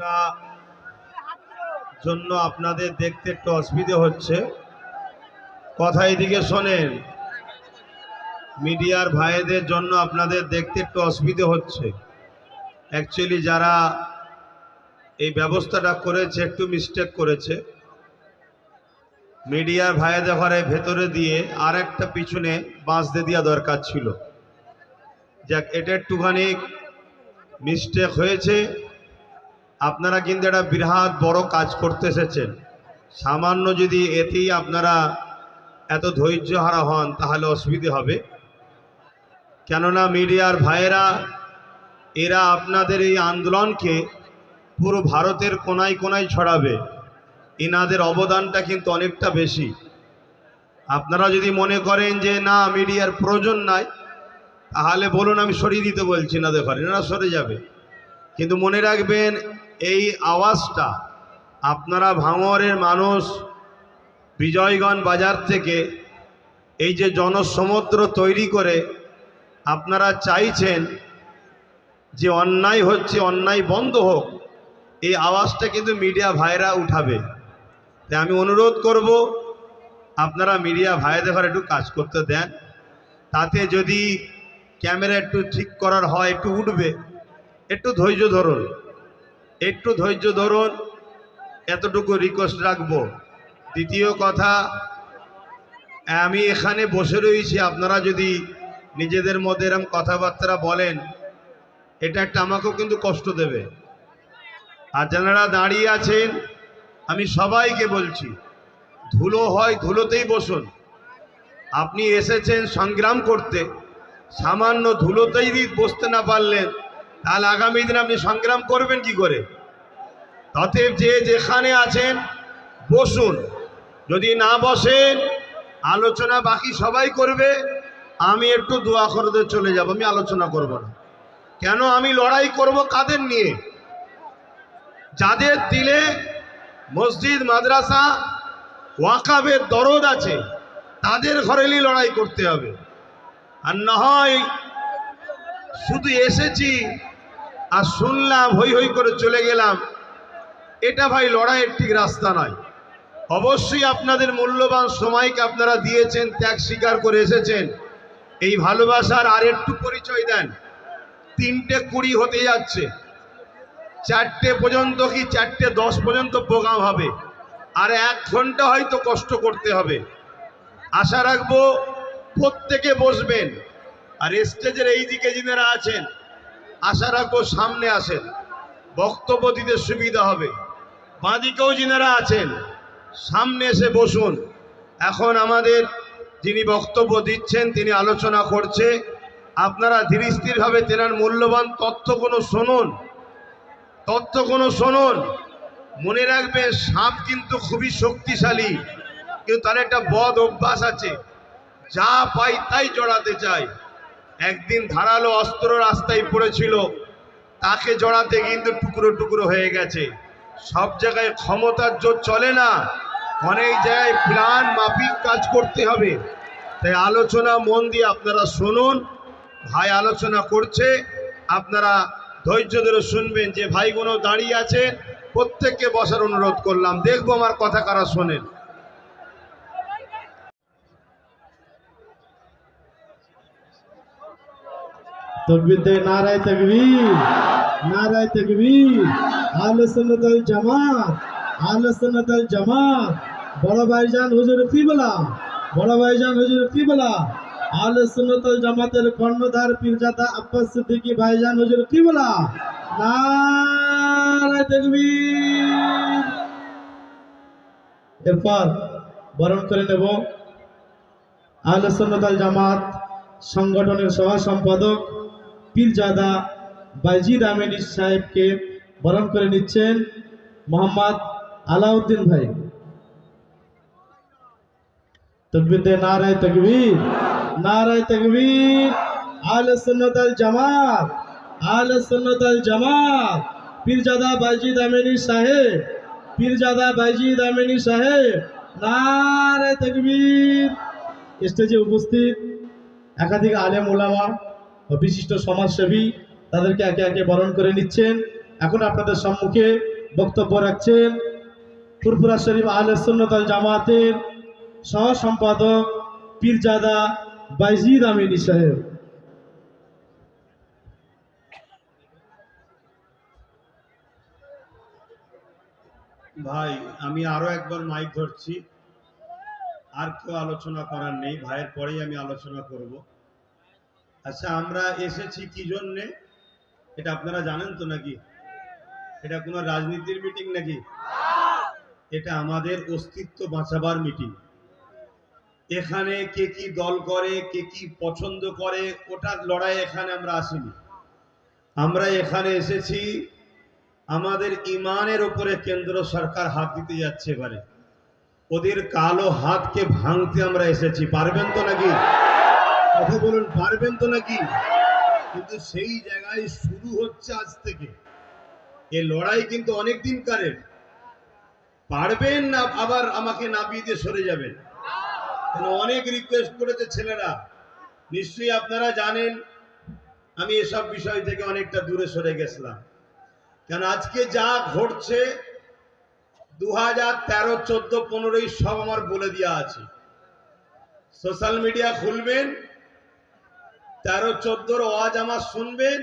টা জন্য আপনাদের দেখতে একটু অসুবিধে হচ্ছে। কথা এদিকে শোনেন। মিডিয়ার ভাইদের জন্য আপনাদের দেখতে একটু অসুবিধে হচ্ছে। অ্যাকচুয়ালি যারা এই ব্যবস্থাটা করেছে, একটু মিস্টেক করেছে। মিডিয়ার ভাইদের ঘরে ভেতরে দিয়ে আর একটা পিছনে বাঁচতে দেওয়া দরকার ছিল। যাক, এটা একটুখানি মিস্টেক হয়েছে। আপনারা কিন্তু একটা বিরাট বড় কাজ করতে এসেছেন। সামান্য যদি এতেই আপনারা এত ধৈর্য হারা হন, তাহলে অসুবিধে হবে। কেননা মিডিয়ার ভাইয়েরা, এরা আপনাদের এই আন্দোলনকে পুরো ভারতের কোনায় কোনায় ছড়াবে। এনাদের অবদানটা কিন্তু অনেকটা বেশি। আপনারা যদি মনে করেন যে, না, মিডিয়ার প্রয়োজন নাই, তাহলে বলুন আমি সরিয়ে দিতে বলছি না দেখেন, এনারা সরে যাবে। কিন্তু মনে রাখবেন এই আওয়াজটা আপনারা ভাঙরের মানুষ বিজয়গঞ্জ বাজার থেকে এই যে জনসমুদ্র তৈরি করে আপনারা চাইছেন যে অন্যায় হচ্ছে, অন্যায় বন্ধ হোক, এই আওয়াজটা কিন্তু মিডিয়া ভাইরা উঠাবে। তাই আমি অনুরোধ করব, আপনারা মিডিয়া ভাইদের ঘরে একটু কাজ করতে দেন। তাতে যদি ক্যামেরা একটু ঠিক করার হয়, একটু উঠবে, একটু ধৈর্য ধরুন। একটু ধৈর্য ধরুন, এতটুকু রিকোয়েস্ট রাখব। দ্বিতীয় কথা, আমি এখানে বসে রয়েছি, আপনারা যদি নিজেদের মধ্যে এরম কথাবার্তা বলেন, এটা একটা আমাকেও কিন্তু কষ্ট দেবে। আর যারা দাঁড়িয়ে আছেন, আমি সবাইকে বলছি, ধুলো হয় ধুলোতেই বসুন। আপনি এসেছেন সংগ্রাম করতে, সামান্য ধুলোতেই বসতে না পারলেন তাহলে আগামী দিনে আপনি সংগ্রাম করবেন কি করে? অতএব যে যেখানে আছেন, বসুন। যদি না বসেন, আলোচনা বাকি সবাই করবে, আমি একটু দোয়া করতে চলে যাব, আমি আলোচনা করব না। কেন? আমি লড়াই করব কাদের নিয়ে? যাদের দিলে মসজিদ, মাদ্রাসা, ওয়াকাবের দরদ আছে, তাদের ঘরেরই লড়াই করতে হবে। আর না হয় শুধু এসেছি আর শুনলাম, হই হই করে চলে গেলাম। এটা ভাই লড়াইয়ের ঠিক রাস্তা নয়। অবশ্যই আপনাদের মূল্যবান সময়কে আপনারা দিয়েছেন, ত্যাগ স্বীকার করে এসেছেন। এই ভালোবাসার আর একটু পরিচয় দেন। তিনটে কুড়ি হতে যাচ্ছে। চারটে পর্যন্ত কি, চারটে দশ পর্যন্ত প্রোগ্রাম হবে। আর এক ঘণ্টা হয়তো কষ্ট করতে হবে। আশা রাখব প্রত্যেকে বসবেন। আর স্টেজের এই দিকে যিনারা আছেন আশা রাখব সামনে আসেন। বক্তব্য দিতে সুবিধা হবে। বাঁদিকেও যিনারা আছেন, সামনে এসে বসুন। এখন আমাদের যিনি বক্তব্য দিচ্ছেন, তিনি আলোচনা করছে। আপনারা ধীর স্থিরভাবে তেনার মূল্যবান তথ্যগুলো শুনুন। কোনো শুনুন। মনে রাখবে সাপ কিন্তু খুবই শক্তিশালী। কিন্তু তার একটা বদ অভ্যাস আছে। যা পাই তাই জড়াতে চায়। একদিন ধারালো অস্ত্র রাস্তায় পড়েছিল। তাকে জড়াতে কিন্তু টুকরো টুকরো হয়ে গেছে। সব জায়গায় ক্ষমতার জোর চলে না। অনেক জায়গায় প্ল্যান মাফিক কাজ করতে হবে। তাই আলোচনা মন দিয়ে আপনারা শুনুন। ভাই আলোচনা করছে। আপনারা ধৈর্য ধরে শুনবেন যে ভাইগুলো দাঁড়িয়ে আছে। প্রত্যেককে বসার অনুরোধ করলাম। দেখব আমার কথা কারা শোনেন। তকবীর দে নারায় তকবীর নারায় তকবীর। আহলে সুন্নাত আল জামাত আল জামাত। বড় ভাইজান হুজুর কিবলা বড় ভাইজান হুজুর কিবলা আল জামাতের কর্ণধার পীরজাদা আব্বাস সিদ্দিকী ভাইজান হুজুর কিবলা নারায় তকবীর। এরপর বরণ করে নেব আল জামাত সংগঠনের সহ সম্পাদক পীরজাদা বাইজিদ আহমেদ সাহেবকে বরণ করে নিচ্ছেন মোহাম্মদ আলাউদ্দিন ভাই। তকবীর নারায় তকবীর নারায় তকবীর, আহলে সুন্নাত আল জামাত, আহলে সুন্নাত আল জামাত, পীরজাদা বাইজিদ আমেনি সাহেব, পীরজাদা বাইজিদ আমেনি সাহেব, নারায় তকবীর। স্টেজে উপস্থিত একাধিক আলেম ওলামা বিশিষ্ট সমাজসেবী তাদেরকে একে একে বরণ করে নিচ্ছেন। এখন আপনাদের সম্মুখে বক্তব্য রাখছেন ফুরফুরা শরীফ সুন্নতাল জামাতের সহ সম্পাদক পীরজাদা বাইজিদ আমিনী সাহেব। ভাই, আমি আরও একবার মাইক ধরছি। আর কেউ আলোচনা করার নেই। ভাইয়ের পরেই আমি আলোচনা করব। আচ্ছা আমরা এসেছি কি জন্যে? এটা আপনারা জানেন তো নাকি? এটা কোনো রাজনীতির মিটিং নাকি? এটা আমাদের অস্তিত্ব বাঁচাবার মিটিং এখানে কে কি দল করে, কে কি পছন্দ করে, ওটার লড়াই এখানে আমরা আসিনি। আমরা এখানে এসেছি, আমাদের ইমানের উপরে কেন্দ্র সরকার হাত দিতে যাচ্ছে এবারে। ওদের কালো হাতকে ভাঙতে আমরা এসেছি, পারবেন তো নাকি? কথা বলুন, পারবেন তো নাকি? কিন্তু সেই জায়গায় শুরু হচ্ছে আজ থেকে। এ লড়াই কিন্তু অনেক দিন কারের পারবেন না, আবার আমাকে নাপিয়ে দিয়ে সরে যাবেন। অনেক রিকোয়েস্ট করেছে ছেলেরা। নিশ্চয়ই আপনারা জানেন, আমি এসব বিষয় থেকে অনেকটা দূরে সরে গেছিলাম। কেন, আজকে যা ঘটছে দু হাজার তেরো, চোদ্দ পনেরোই সব আমার বলে দেওয়া আছে। সোশ্যাল মিডিয়া খুলবেন তেরো চোদ্দোর ওয়াজ আমার শুনবেন,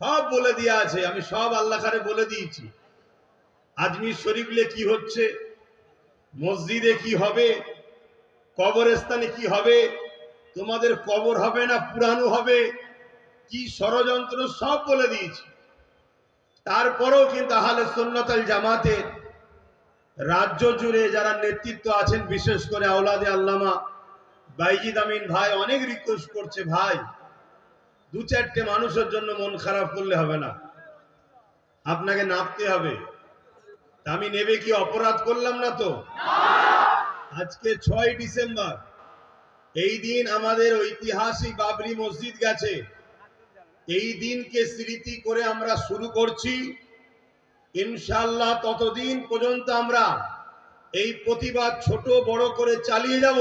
সব বলে দেওয়া আছে, আমি সব আল্লাহখানে বলে দিয়েছি। আজমির শরীফলে কি হচ্ছে? মসজিদে কি হবে? কবরস্থানে কি হবে? তোমাদের কবর হবে না পুরানো হবে? কি ষড়যন্ত্র সব বলে দিয়েছি। তারপরেও কিন্তু আহলে সুন্নতাল জামাতের রাজ্য জুড়ে যারা নেতৃত্ব আছেন, বিশেষ করে আওলাদে আল্লামা বাইজিদ আমিন ভাই অনেক রিকোয়েস্ট করছে ভাই। দু চারটে মানুষের জন্য মন খারাপ করলে হবে না। আপনাকে নাপতে হবে। আমি নেবে কি অপরাধ করলাম না তো? আজকে ছয় ডিসেম্বর। এই দিন আমাদের ঐতিহাসিক বাবরি মসজিদ গেছে। এই দিনকে স্মৃতি করে আমরা শুরু করছি। ইনশাল্লাহ ততদিন পর্যন্ত আমরা এই প্রতিবাদ ছোট বড় করে চালিয়ে যাব।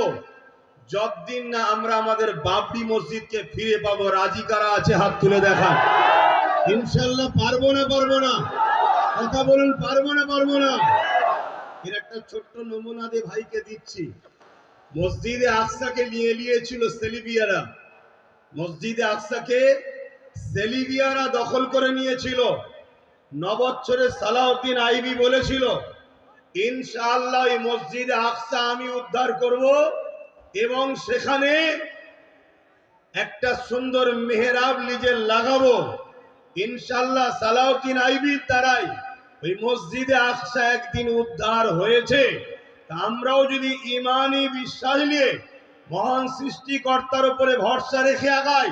যতদিন না আমরা আমাদের বাবরি মসজিদকে ফিরে পাবো, রাজি কারা আছে হাত তুলে দেখান? ইনশাল্লাহ পারব না পারব না। কথা বলুন, পারব না পারব না। এর একটা ছোট্ট নমুনা দিয়ে ভাইকে দিচ্ছি। মসজিদে আকসাকে নিয়ে নিয়েছিল সেলিবিয়ারা। মসজিদে আকসাকে সেলিবিয়ারা দখল করে নিয়েছিল। নবচ্ছরে সালাউদ্দিন আইবি বলেছিল, ইনশাআল্লাহ এই মসজিদে আকসা আমি উদ্ধার করব এবং সেখানে একটা সুন্দর মেহরাব নিজে লাগাবো। ইনশাআল্লাহ সালাউদ্দিন আইবির দ্বারাই ওই মসজিদে আকসা একদিন উদ্ধার হয়েছে। আমরাও যদি ইমানি বিশ্বাস নিয়ে মহান সৃষ্টিকর্তার উপরে ভরসা রেখে আগাই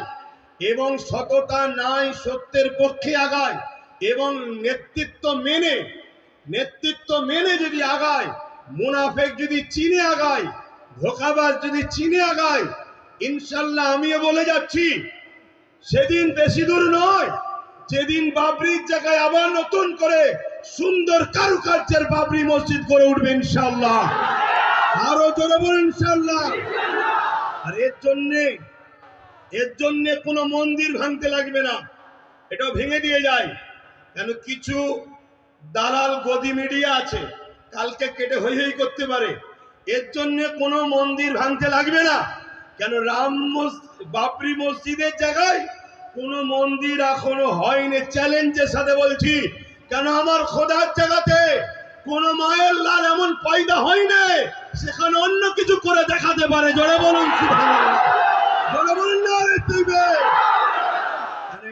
এবং সততা নাই সত্যের পক্ষে আগায় এবং নেতৃত্ব মেনে নেতৃত্ব মেনে যদি আগায় মুনাফেক যদি চিনে আগায় ধোকাবাজ যদি চিনে আগায়, ইনশাল্লাহ আমিও বলে যাচ্ছি, সেদিন বেশি দূর নয়, যেদিন বাবরির জায়গায় আবার নতুন করে সুন্দর কারুকার্যের বাবরি মসজিদ করে উঠবে ইনশাল্লাহ। আরও জোরে বলুন ইনশাল্লাহ। আর এর জন্যে, এর জন্য কোনো মন্দির ভাঙতে লাগবে না, এটাও ভেঙে দিয়ে যায়। কেন কিছু দালাল গদি মিডিয়া আছে, কালকে কেটে হই হই করতে পারে। এর জন্য কোনো মন্দির ভাঙতে লাগবে না। কেন রাম বাবরি মসজিদের জায়গায় কোনো মন্দির এখনও হয়নি। চ্যালেঞ্জের সাথে বলছি, কেন আমার খোদার জায়গাতে কোন মায়ের লাল এমন পয়দা হয় সেখানে অন্য কিছু করে দেখাতে পারে। জোরে বলুন না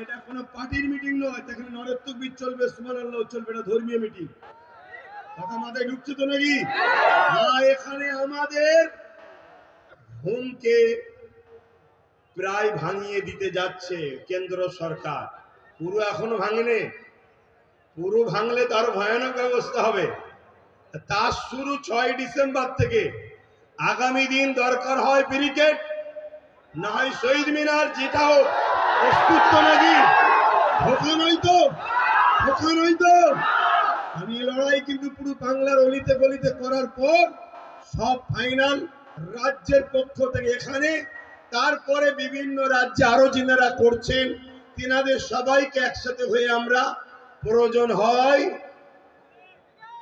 এটা কোনো পার্টির মিটিং নয়। এখানে নরত্ববিদ চলবে, সুবহানাল্লাহ, চলবে না ধর্মীয় মিটিং। কথা মাথায় ঢুকছে তো নাকি? এখানে আমাদের ঘুমকে প্রায় ভাঙিয়ে দিতে যাচ্ছে কেন্দ্র সরকার। পুরো এখনও ভাঙেনি। পুরো ভাঙলে তো আরও ভয়ানক ব্যবস্থা হবে। তার শুরু ছয় ডিসেম্বর থেকে। আগামী দিন দরকার হয় ব্রিগেড, না হয় শহীদ মিনার, যেটা হোক। প্রস্তুত নাকি? ধোকা নয় তো ধোকা নয় তো আমি লড়াই কিন্তু পুরো বাংলার অলিতে গলিতে করার পর সব ফাইনাল রাজ্যের পক্ষ থেকে এখানে। তারপরে বিভিন্ন রাজ্যে আরও যিনারা করছেন। তিনাদের সবাইকে একসাথে হয়ে আমরা প্রয়োজন হয়।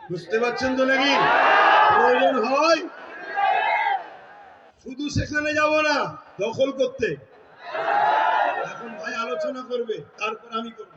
বুঝতে পারছেন তো নাকি? প্রয়োজন হয়। শুধু সেখানে যাব না, দখল করতে। এখন ভাই আলোচনা করবে, তারপর আমি করব।